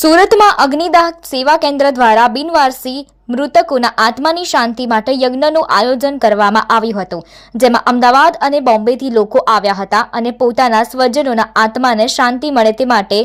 સુરતમાં અગ્નિદાહ સેવા કેન્દ્ર દ્વારા બિનવારસી મૃતકોના આત્માની શાંતિ માટે યજ્ઞનું આયોજન કરવામાં આવ્યું હતું, જેમાં અમદાવાદ અને બોમ્બેથી લોકો આવ્યા હતા અને પોતાના સ્વજનોના આત્માને શાંતિ મળે તે માટે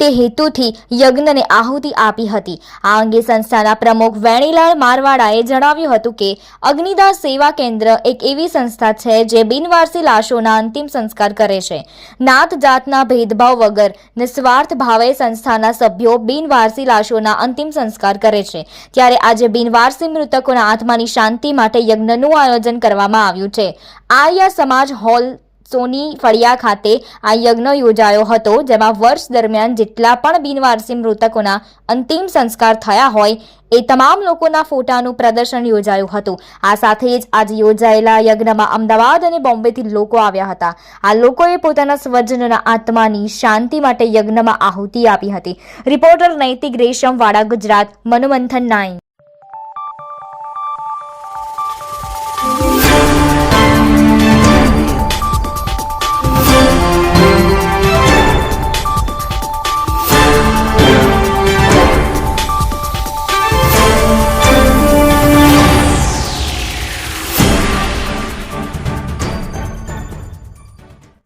તે હેતુથી યજ્ઞને આહુતિ આપી હતી. આ અંગે સંસ્થાના પ્રમુખ વેણીલાલ મારવાડાએ જણાવ્યું હતું કે, અગ્નિદાહ સેવા કેન્દ્ર એક એવી સંસ્થા છે જે બિનવારસી લાશોના અંતિમ સંસ્કાર કરે છે. નાત જાતના ભેદભાવ વગર નિસ્વાર્થ ભાવે સંસ્થાના સભ્યો બિનવારસી લાશોના અંતિમ સંસ્કાર કરે છે. ત્યારે આજે બિનવારસી મૃતકોના આત્માની શાંતિ માટે યજ્ઞનું આયોજન કરવામાં આવ્યું છે. આર્ય સમાજ હોલ સોની ફળિયા ખાતે આ યજ્ઞ યોજાયો હતો, જેમાં વર્ષ દરમિયાન જેટલા પણ બિનવારસી મૃતકોના અંતિમ સંસ્કાર થયા હોય એ તમામ લોકોના ફોટાનું પ્રદર્શન યોજાયું હતું. આ સાથે જ આજે યોજાયેલા યજ્ઞમાં અમદાવાદ અને બોમ્બેથી લોકો આવ્યા હતા. આ લોકોએ પોતાના સ્વજનના આત્માની શાંતિ માટે યજ્ઞમાં આહુતિ આપી હતી. રિપોર્ટર નૈતિક રેશમવાળા, ગુજરાત, મનોમંથન નાઈ